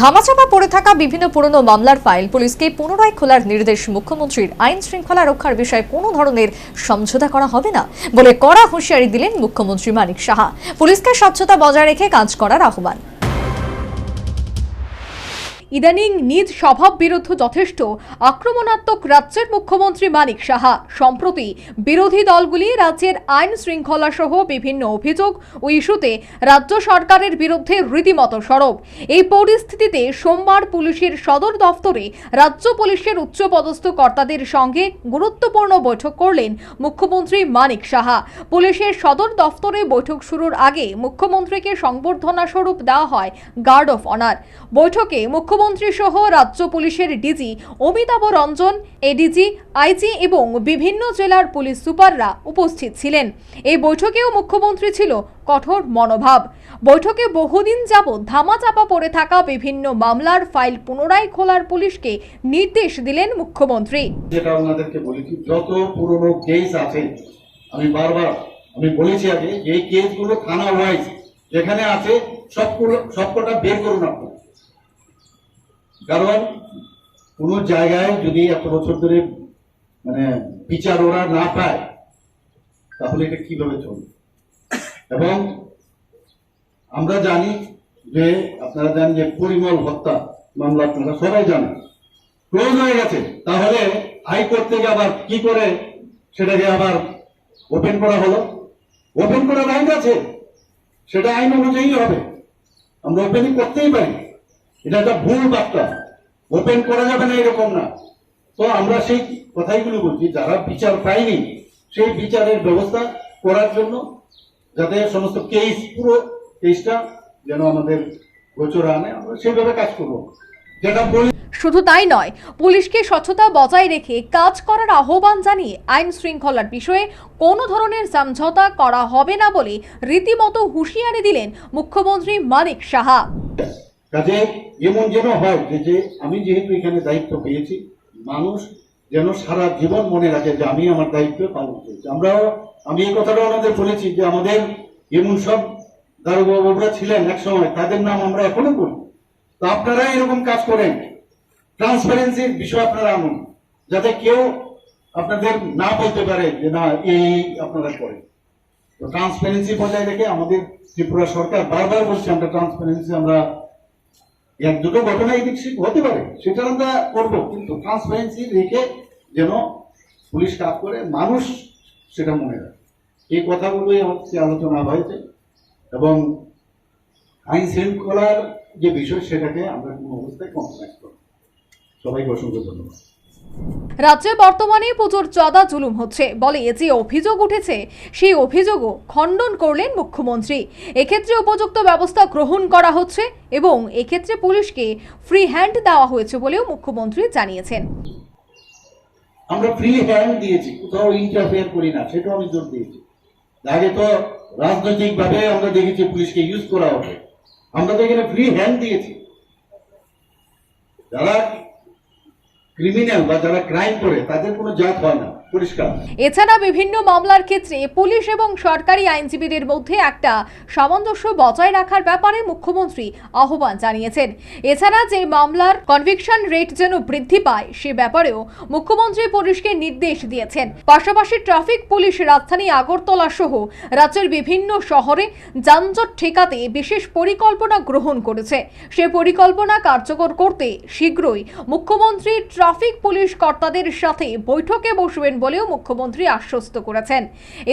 ধামাচাপা পড়ে থাকা বিভিন্ন পুরনো মামলার ফাইল পুলিশকে পুনরায় খোলার নির্দেশ মুখ্যমন্ত্রীর আইন শৃঙ্খলা রক্ষার বিষয়ে কোনো ধরনের সমঝোতা করা হবে না বলে কড়া হুঁশিয়ারি দিলেন মুখ্যমন্ত্রী মানিক সাহা। পুলিশকে স্বচ্ছতা বজায় রেখে কাজ করার আহ্বান। ইদানিং নিজ স্বভাব বিরুদ্ধ যথেষ্ট আক্রমণাত্মক রাজ্যের মুখ্যমন্ত্রী মানিক সাহা। সম্প্রতি বিরোধী দলগুলি রাজ্যের আইন শৃঙ্খলা সহ বিভিন্ন অভিযোগ ও ইস্যুতে রাজ্য সরকারের বিরুদ্ধে রীতিমতো সরব। এই পরিস্থিতিতে সোমবার পুলিশের সদর দফতরে রাজ্য পুলিশের উচ্চপদস্থ কর্তাদের সঙ্গে গুরুত্বপূর্ণ বৈঠক করলেন মুখ্যমন্ত্রী মানিক সাহা। পুলিশের সদর দফতরে বৈঠক শুরুর আগে মুখ্যমন্ত্রীকে সংবর্ধনা স্বরূপ দেওয়া হয় গার্ড অফ অনার। বৈঠকে মুখ্যমন্ত্রী সহ রাজ্য পুলিশের DG Amitabh Ranjan, ADG, IG এবং বিভিন্ন জেলার পুলিশ সুপাররা উপস্থিত ছিলেন। এই বৈঠকেও মুখ্যমন্ত্রী ছিল কঠোর মনোভাব। বৈঠকে বহুদিন যাবৎ ধামাচাপা পড়ে থাকা বিভিন্ন মামলার ফাইল পুনরায় খোলার পুলিশকে নির্দেশ দিলেন মুখ্যমন্ত্রী। আমি বারবার, আমি বলেছি আগে কেসগুলো থানা ওয়াইজ যেখানে আছে, সবগুলো সবকটা বের করুন আপনি। কারণ কোনো জায়গায় যদি এত বছর ধরে মানে বিচার ওরা না পায়, তাহলে এটা কীভাবে চলবে? এবং আমরা জানি যে, আপনারা জানেন যে পরিমল হত্যা মামলা আপনারা সবাই জানেন। ক্লোজ হয়ে গেছে। তাহলে হাইকোর্ট থেকে আবার কি করে সেটাকে আবার ওপেন করা হলো? ওপেন করার আইন আছে। সেটা আইন অনুযায়ী হবে। আমরা ওপেনিং করতেই পারি। এটা একটা ভুল বার্তা। ওপেন করা যাবে না এরকম না। তো আমরা সেই কথাইগুলো বলছি, যারা বিচার পায়নি, সেই বিচারের ব্যবস্থা করার জন্য যাতে সমস্ত কেস পুরো কেসটা যেন আমাদের গোচরে আনে, আমরা সেইভাবে কাজ করব। যেটা বলি শুধু তাই নয়, পুলিশকে স্বচ্ছতা বজায় রেখে কাজ করার আহ্বান জানিয়ে আইন শৃঙ্খলার বিষয়ে কোনো ধরনের সমঝোতা করা হবে না বলে রীতিমতো হুঁশিয়ারি দিলেন মুখ্যমন্ত্রী মানিক সাহা। কাজে এমন যেন হয় যে যে আমি যেহেতু এখানে দায়িত্ব পেয়েছি, মানুষ যেন সারা জীবন মনে রাখে যে আমি আমার দায়িত্ব পালন করেছি। আমরাও, আমি এই কথাটা ওনাদের বলেছি যে আমাদের এমন সব দারোগাবুরা ছিলেন এক সময় তাদের নাম আমরা এখনও করি তো আপনারা এরকম কাজ করেন। ট্রান্সপারেন্সির বিষয় আপনারা আনুন, যাতে কেউ আপনাদের না বলতে পারে যে, না, এই আপনারা করেন। তো ট্রান্সপারেন্সি বজায় রেখে আমাদের ত্রিপুরা সরকার বারবার বলছে, আমরা ট্রান্সপারেন্সি আমরা এক দুটো ঘটনা এদিক হতে পারে সেটা আমরা করব, কিন্তু ট্রান্সপারেন্সি রেখে যেন পুলিশ কাজ করে, মানুষ সেটা মনে রাখে। এই কথাগুলোই হচ্ছে আলোচনা হয়েছে, এবং আইন শৃঙ্খলার যে বিষয়, সেটাকে আমরা কোনো অবস্থায় কম্প্রোমাইজ করব সবাই সবাইকে অসংখ্য ধন্যবাদ। রাজ্যে বর্তমানে পুজোর চাঁদা জুলুম হচ্ছে। বলে যে অভিযোগ উঠেছে, সেই অভিযোগও খণ্ডন করলেন মুখ্যমন্ত্রী। এক্ষেত্রে উপযুক্ত ব্যবস্থা গ্রহণ করা হচ্ছে এবং এক্ষেত্রে পুলিশকে ফ্রি হ্যান্ড দেওয়া হয়েছে বলেও মুখ্যমন্ত্রী জানিয়েছেন। আমরা ফ্রি হ্যান্ড দিয়েছি, কোথাও ইন্টারফেয়ার করি না, সেটাও আমি জোর দিয়েছি। আগে তো রাজনৈতিক ভাবে আমরা দেখেছি পুলিশকে ইউজ করা হবে। আমরা তো এখানে ফ্রি হ্যান্ড দিয়েছি। যারা ক্রিমিনাল বা যারা ক্রাইম করে তাদের কোনো জাত হয় না। এছাড়া বিভিন্ন মামলার ক্ষেত্রে পুলিশ এবং সরকারি আইনজীবীদের মধ্যে একটা সামঞ্জস্য বজায় রাখার ব্যাপারে মুখ্যমন্ত্রী আহ্বান জানিয়েছেন। এছাড়া যে মামলার কনভিকশন রেট যেন বৃদ্ধি পায়, সে ব্যাপারেও মুখ্যমন্ত্রী পুলিশকে নির্দেশ দিয়েছেন। পাশাপাশি ট্রাফিক পুলিশ রাজধানী আগরতলা সহ রাজ্যের বিভিন্ন শহরে যানজট ঠেকাতে বিশেষ পরিকল্পনা গ্রহণ করেছে। সে পরিকল্পনা কার্যকর করতে শীঘ্রই মুখ্যমন্ত্রী ট্রাফিক পুলিশ কর্তাদের সাথে বৈঠকে বসবেন বলেও মুখ্যমন্ত্রী আশ্বস্ত করেছেন।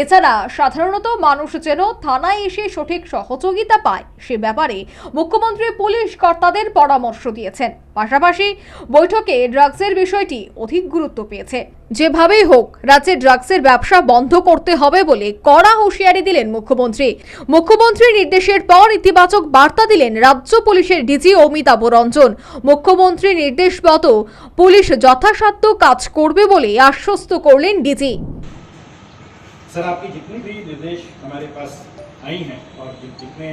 এছাড়া সাধারণত মানুষ যেন থানায় এসে সঠিক সহযোগিতা পায়, সে ব্যাপারে মুখ্যমন্ত্রী পুলিশ কর্তাদের পরামর্শ দিয়েছেন। পাশাপাশি বৈঠকে ড্রাগসের বিষয়টি অধিক গুরুত্ব পেয়েছে যেভাবেই হোক রাজ্যে ড্রাগসের ব্যবসা বন্ধ করতে হবে বলে কড়া হুঁশিয়ারি দিলেন মুখ্যমন্ত্রী মুখ্যমন্ত্রীর নির্দেশের পর ইতিবাচক বার্তা দিলেন রাজ্য পুলিশের ডিজি অমিতাভ রঞ্জন মুখ্যমন্ত্রীর নির্দেশ মতো পুলিশ যথাসাধ্য কাজ করবে বলে আশ্বস্ত করলেন ডিজি सर आपकी जितनी भी निर्देश हमारे पास आई हैं और जि- जितने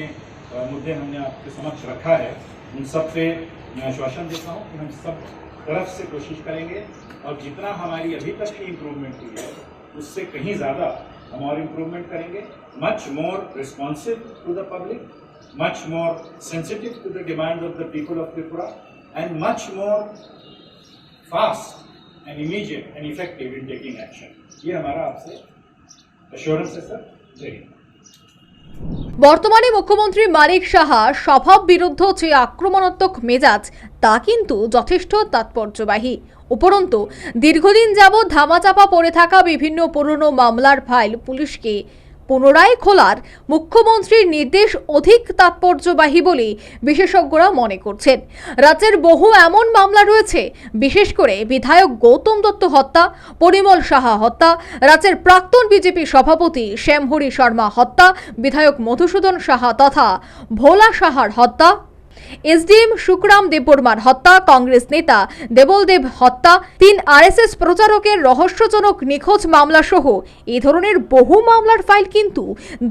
अ, मुद्दे हमने आपके समक्ष रखा है उन सबसे मैं आश्वासन देता हूँ कि हम सब तरफ़ से कोशिश करेंगे और जितना हमारी अभी तक की इम्प्रूवमेंट हुई है, उससे कहीं ज़्यादा हम और इम्प्रूवमेंट करेंगे। Much more responsive to the public much more sensitive to the demand of the people of Tripura and much more fast and immediate and effective in taking action ये हमारा आपसे अश्योरेंस है सर जय हिंद। বর্তমানে মুখ্যমন্ত্রী মানিক সাহা স্বভাব বিরুদ্ধ যে আক্রমণাত্মক মেজাজ, তা কিন্তু যথেষ্ট তাৎপর্যবাহী। উপরন্তু, দীর্ঘদিন যাবৎ ধামাচাপা পড়ে থাকা বিভিন্ন পুরনো মামলার ফাইল পুলিশকে পুনরায় খোলার মুখ্যমন্ত্রীর নির্দেশ অধিক তাৎপর্যবাহী বলে বিশেষজ্ঞরা মনে করছেন। রাজ্যের বহু এমন মামলা রয়েছে, বিশেষ করে বিধায়ক গৌতম দত্ত হত্যা, পরিমল সাহা হত্যা, রাজ্যের প্রাক্তন বিজেপি সভাপতি শ্যামহরি শর্মা হত্যা, বিধায়ক মধুসূদন সাহা তথা ভোলা সাহার হত্যা এসডিএম সুকরাম দেববর্মার হত্যা, কংগ্রেস নেতা দেবলদেব হত্যা, তিন আরএসএস প্রচারকের রহস্যজনক নিখোঁজ মামলা সহ এ ধরনের বহু মামলার ফাইল কিন্তু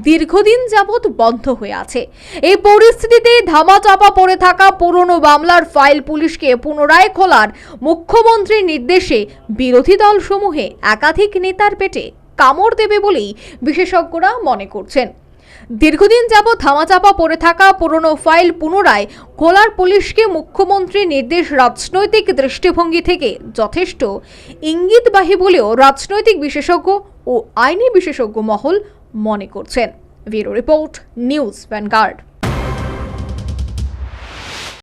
দীর্ঘদিন যাবৎ বন্ধ হয়ে আছে। এই পরিস্থিতিতে ধামাচাপা পড়ে থাকা পুরনো মামলার ফাইল পুলিশকে পুনরায় খোলার মুখ্যমন্ত্রীর নির্দেশে বিরোধী দলসমূহে একাধিক নেতার পেটে কামড় দেবে বলেই বিশেষজ্ঞরা মনে করছেন। দীর্ঘদিন যাবৎ ধামাচাপা পড়ে থাকা পুরনো ফাইল পুনরায় খোলার পুলিশকে মুখ্যমন্ত্রীর নির্দেশ রাজনৈতিক দৃষ্টিভঙ্গি থেকে যথেষ্ট। ইঙ্গিতবাহী বলেও রাজনৈতিক বিশেষজ্ঞ ও আইনি বিশেষজ্ঞ মহল মনে করছেন। Bureau report, news Vanguard.